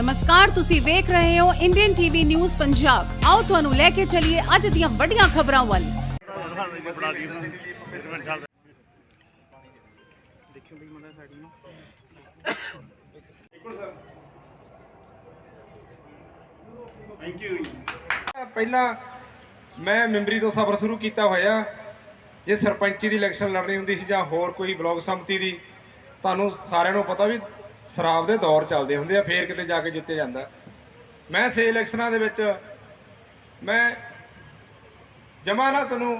ਨਮਸਕਾਰ, ਤੁਸੀਂ ਵੇਖ ਰਹੇ ਹੋ ਇੰਡੀਅਨ ਟੀਵੀ ਨਿਊਜ਼ ਪੰਜਾਬ ਆਓ ਤੁਹਾਨੂੰ ਲੈ ਕੇ ਚੱਲੀਏ ਅੱਜ ਦੀਆਂ ਵੱਡੀਆਂ ਖਬਰਾਂ ਵੱਲ। ਪਹਿਲਾਂ ਮੈਂ ਮੈਂਬਰੀ ਤੋਂ ਸਫ਼ਰ ਸ਼ੁਰੂ ਕੀਤਾ ਹੋਇਆ। ਜੇ ਸਰਪੰਚੀ ਦੀ ਇਲੈਕਸ਼ਨ ਲੜਨੀ ਹੁੰਦੀ ਸੀ ਜਾਂ ਹੋਰ ਕੋਈ ਬਲਾਕ ਸੰਮਤੀ ਦੀ, ਤੁਹਾਨੂੰ ਸਾਰਿਆਂ ਨੂੰ ਪਤਾ ਵੀ ਸ਼ਰਾਬ ਦੇ ਦੌਰ ਚੱਲਦੇ ਹੁੰਦੇ ਆ ਫੇਰ ਕਿਤੇ ਜਾ ਕੇ ਜਿੱਤੇ ਜਾਂਦਾ। ਮੈਂ ਸੇ ਇਲੈਕਸ਼ਨਾਂ ਦੇ ਵਿੱਚ ਮੈਂ ਜਮਾ ਨਾ ਤੁਹਾਨੂੰ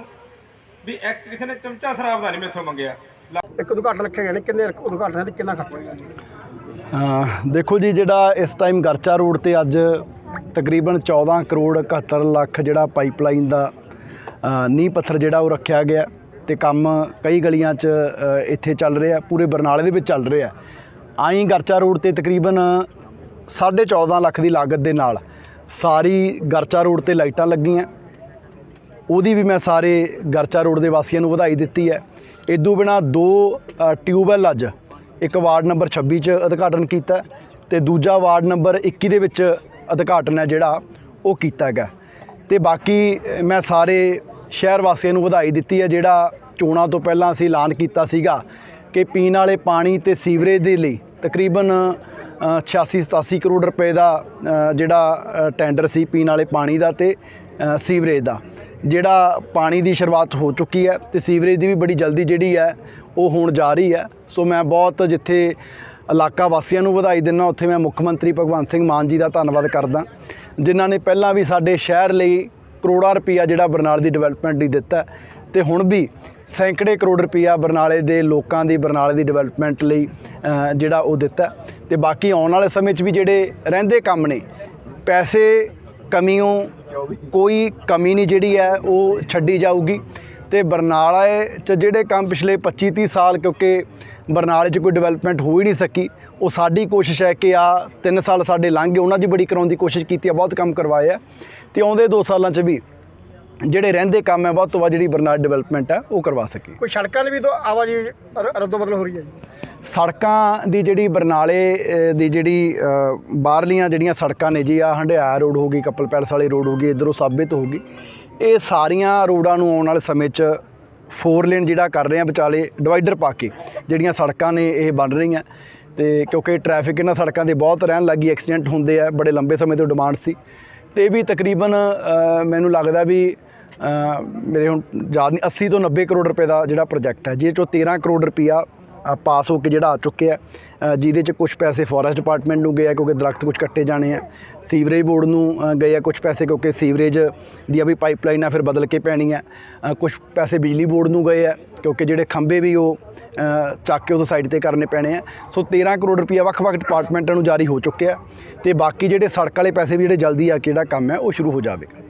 ਵੀ ਇੱਕ ਕਿਸੇ ਨੇ ਚਮਚਾ ਸ਼ਰਾਬ ਦਾ ਨਹੀਂ ਮੇਥੋਂ ਮੰਗਿਆ। ਇੱਕ ਉਦਘਾਟਨ ਰੱਖੇ ਗਏ ਨੇ ਕਿੰਨੇ ਉਦਘਾਟਨ ਤੇ ਕਿੰਨਾ ਖਰਚਾ ਦੇਖੋ ਜੀ ਜਿਹੜਾ ਇਸ ਟਾਈਮ ਗਰਚਾ ਰੋਡ ਤੇ ਅੱਜ ਤਕਰੀਬਨ 14 ਕਰੋੜ 71 ਲੱਖ ਜਿਹੜਾ ਪਾਈਪਲਾਈਨ ਦਾ ਨੀਂਹ ਪੱਥਰ ਜਿਹੜਾ ਉਹ ਰੱਖਿਆ ਗਿਆ ਤੇ ਕੰਮ ਕਈ ਗਲੀਆਂ 'ਚ ਇੱਥੇ ਚੱਲ ਰਿਹਾ ਪੂਰੇ ਬਰਨਾਲੇ ਦੇ ਵਿੱਚ ਚੱਲ ਰਿਹਾ। ਆਈ ਗਰਚਾ ਰੋਡ ਤੇ ਤਕਰੀਬਨ 14.5 ਲੱਖ ਦੀ ਲਾਗਤ ਦੇ ਨਾਲ ਸਾਰੀ ਗਰਚਾ ਰੋਡ ਤੇ ਲਾਈਟਾਂ ਲੱਗੀਆਂ। ਉਹਦੀ ਵੀ ਮੈਂ ਸਾਰੇ ਗਰਚਾ ਰੋਡ ਦੇ ਵਾਸੀਆਂ ਨੂੰ ਵਧਾਈ ਦਿੱਤੀ ਹੈ। ਇਦੋਂ ਬਿਨਾ ਦੋ ਅ, ਟਿਊਬਵੈੱਲ ਅੱਜ ਇੱਕ ਵਾਰਡ ਨੰਬਰ 26 ਚ ਉਦਘਾਟਨ ਕੀਤਾ ਤੇ ਦੂਜਾ ਵਾਰਡ ਨੰਬਰ 21 ਦੇ ਵਿੱਚ ਉਦਘਾਟਨ ਹੈ ਜਿਹੜਾ ਉਹ ਕੀਤਾ ਹੈਗਾ। ਤੇ ਬਾਕੀ ਮੈਂ ਸਾਰੇ ਸ਼ਹਿਰ ਵਾਸੀਆਂ ਨੂੰ ਵਧਾਈ ਦਿੱਤੀ ਹੈ। ਜਿਹੜਾ ਚੋਣਾਂ ਤੋਂ ਪਹਿਲਾਂ ਅਸੀਂ ਐਲਾਨ ਕੀਤਾ ਸੀਗਾ ਕਿ ਪੀਣ ਵਾਲੇ ਪਾਣੀ ਤੇ ਸੀਵਰੇਜ ਦੇ ਲਈ ਤਕਰੀਬਨ 86 87 ਕਰੋੜ ਰੁਪਏ ਦਾ ਜਿਹੜਾ ਟੈਂਡਰ ਸੀ ਪੀਣ ਵਾਲੇ ਪਾਣੀ ਦਾ ਤੇ ਸੀਵਰੇਜ ਦਾ। ਜਿਹੜਾ ਪਾਣੀ ਦੀ ਸ਼ੁਰੂਆਤ ਹੋ ਚੁੱਕੀ ਹੈ ਤੇ ਸੀਵਰੇਜ ਦੀ ਵੀ ਬੜੀ ਜਲਦੀ ਜਿਹੜੀ ਹੈ, ਉਹ ਹੋਣ ਜਾ ਰਹੀ ਹੈ। ਸੋ ਮੈਂ ਬਹੁਤ ਜਿੱਥੇ ਇਲਾਕਾ ਵਾਸੀਆਂ ਨੂੰ ਵਧਾਈ ਦਿੰਦਾ, ਉੱਥੇ ਮੈਂ ਮੁੱਖ ਮੰਤਰੀ ਭਗਵੰਤ ਸਿੰਘ ਮਾਨ ਜੀ ਦਾ ਧੰਨਵਾਦ ਕਰਦਾ, ਜਿਨ੍ਹਾਂ ਨੇ ਪਹਿਲਾਂ ਵੀ ਸਾਡੇ ਸ਼ਹਿਰ ਲਈ ਕਰੋੜਾਂ ਰੁਪਈਆ ਜਿਹੜਾ ਬਰਨਾਲੇ ਦੀ ਡਿਵੈਲਪਮੈਂਟ ਲਈ ਦਿੱਤਾ ਤੇ ਹੁਣ ਵੀ ਸੈਂਕੜੇ ਕਰੋੜ ਰੁਪਈਆ ਬਰਨਾਲੇ ਦੇ ਲੋਕਾਂ ਦੀ, ਬਰਨਾਲੇ ਦੀ ਡਿਵੈਲਪਮੈਂਟ ਲਈ ਜਿਹੜਾ ਉਹ ਦਿੱਤਾ। ਹੈ। ਤੇ ਬਾਕੀ ਆਉਣ ਵਾਲੇ ਸਮੇਂ 'ਚ ਵੀ ਜਿਹੜੇ ਰਹਿੰਦੇ ਕੰਮ ਨੇ, ਪੈਸੇ ਕਮੀਓਂ ਕੋਈ ਕਮੀ ਨਹੀਂ ਜਿਹੜੀ ਹੈ, ਉਹ ਛੱਡੀ ਜਾਊਗੀ। ਤੇ ਬਰਨਾਲੇ 'ਚ ਜਿਹੜੇ ਕੰਮ ਪਿਛਲੇ 25 30 ਸਾਲ ਕਿਉਂਕਿ ਬਰਨਾਲੇ 'ਚ ਕੋਈ ਡਿਵੈਲਪਮੈਂਟ ਹੋ ਹੀ ਨਹੀਂ ਸਕੀ, ਉਹ ਸਾਡੀ ਕੋਸ਼ਿਸ਼ ਹੈ ਕਿ ਆ 3 ਸਾਲ ਸਾਡੇ ਲੰਘ ਗਏ। ਉਹਨਾਂ 'ਚ ਬੜੀ ਕਰਾਉਣ ਦੀ ਕੋਸ਼ਿਸ਼ ਕੀਤੀ ਹੈ, ਬਹੁਤ ਕੰਮ ਕਰਵਾਏ ਆ ਤੇ ਆਉਂਦੇ 2 ਸਾਲਾਂ 'ਚ ਵੀ ਜਿਹੜੇ ਰਹਿੰਦੇ ਕੰਮ ਹੈ ਵੱਧ ਤੋਂ ਵੱਧ ਜਿਹੜੀ ਬਰਨਾਲੇ ਡਿਵੈਲਪਮੈਂਟ ਹੈ ਉਹ ਕਰਵਾ ਸਕੇ ਕੋਈ ਸੜਕਾਂ ਦੀ ਵੀ ਤਾਂ ਆਵਾਜਾਈ ਰੱਦੋ ਬਦਲ ਹੋ ਰਹੀ ਹੈ ਜੀ। ਸੜਕਾਂ ਦੀ ਜਿਹੜੀ ਬਰਨਾਲੇ ਦੀ ਜਿਹੜੀ ਬਾਹਰਲੀਆਂ ਜਿਹੜੀਆਂ ਸੜਕਾਂ ਨੇ ਜੀ ਆ ਹੰਡਿਆਇਆ ਰੋਡ ਹੋ ਗਈ ਕਪਲ ਪੈਲਸ ਵਾਲੀ ਰੋਡ ਹੋ ਗਈ ਇਧਰੋਂ ਸਾਬੇ ਤੋਂ ਹੋ ਗਈ ਇਹ ਸਾਰੀਆਂ ਰੋਡਾਂ ਨੂੰ ਆਉਣ ਵਾਲੇ ਸਮੇਂ 'ਚ ਫੋਰ ਲੇਨ ਜਿਹੜਾ ਕਰ ਰਹੇ ਆ ਵਿਚਾਲੇ ਡਿਵਾਈਡਰ ਪਾ ਕੇ ਜਿਹੜੀਆਂ ਸੜਕਾਂ ਨੇ ਇਹ ਬਣ ਰਹੀਆਂ। ਤੇ ਕਿਉਂਕਿ ਟ੍ਰੈਫਿਕ ਇਹਨਾਂ ਸੜਕਾਂ ਤੇ ਬਹੁਤ ਰਹਿਣ ਲੱਗੀ ਐਕਸੀਡੈਂਟ ਹੁੰਦੇ ਆ ਬੜੇ ਲੰਬੇ ਸਮੇਂ ਤੋਂ ਡਿਮਾਂਡ ਸੀ। ਤੇ ਵੀ ਤਕਰੀਬਨ ਮੈਨੂੰ ਲੱਗਦਾ ਵੀ ਮੇਰੇ ਹੁਣ ਯਾਦ ਨਹੀਂ 80 ਤੋਂ 90 ਕਰੋੜ ਰੁਪਏ ਦਾ ਜਿਹੜਾ ਪ੍ਰੋਜੈਕਟ ਹੈ, ਜਿਹਦੇ ਚੋਂ 13 ਕਰੋੜ ਰੁਪਈਆ ਪਾਸ ਹੋ ਕੇ ਜਿਹੜਾ ਆ ਚੁੱਕਿਆ ਜਿਹਦੇ ਚ ਕੁਝ ਪੈਸੇ ਫੋਰੈਸਟ ਡਿਪਾਰਟਮੈਂਟ ਨੂੰ ਗਏ ਆ, ਕਿਉਂਕਿ ਦਰਖਤ ਕੁਝ ਕੱਟੇ ਜਾਣੇ ਆ। ਸੀਵਰੇਜ ਬੋਰਡ ਨੂੰ ਗਏ ਆ ਕੁਝ ਪੈਸੇ, ਕਿਉਂਕਿ ਸੀਵਰੇਜ ਦੀਆਂ ਵੀ ਪਾਈਪਲਾਈਨਾਂ ਫਿਰ ਬਦਲ ਕੇ ਪੈਣੀਆਂ। ਕੁਝ ਪੈਸੇ ਬਿਜਲੀ ਬੋਰਡ ਨੂੰ ਗਏ ਆ, ਕਿਉਂਕਿ ਜਿਹੜੇ ਖੰਭੇ ਵੀ ਉਹ ਚੱਕ ਕੇ ਉਹ ਸਾਈਡ ਤੇ ਕਰਨੇ ਪੈਣੇ ਆ। ਸੋ 13 ਕਰੋੜ ਰੁਪਈਆ ਵੱਖ-ਵੱਖ ਡਿਪਾਰਟਮੈਂਟਾਂ ਨੂੰ ਜਾਰੀ ਹੋ ਚੁੱਕਿਆ ਤੇ ਬਾਕੀ ਜਿਹੜੇ ਸੜਕ ਵਾਲੇ ਪੈਸੇ ਵੀ ਜਿਹੜੇ ਜਲਦੀ ਆ ਕੇ ਜਿਹੜਾ ਕੰਮ ਹੈ, ਉਹ ਸ਼ੁਰੂ ਹੋ ਜਾਵੇਗਾ।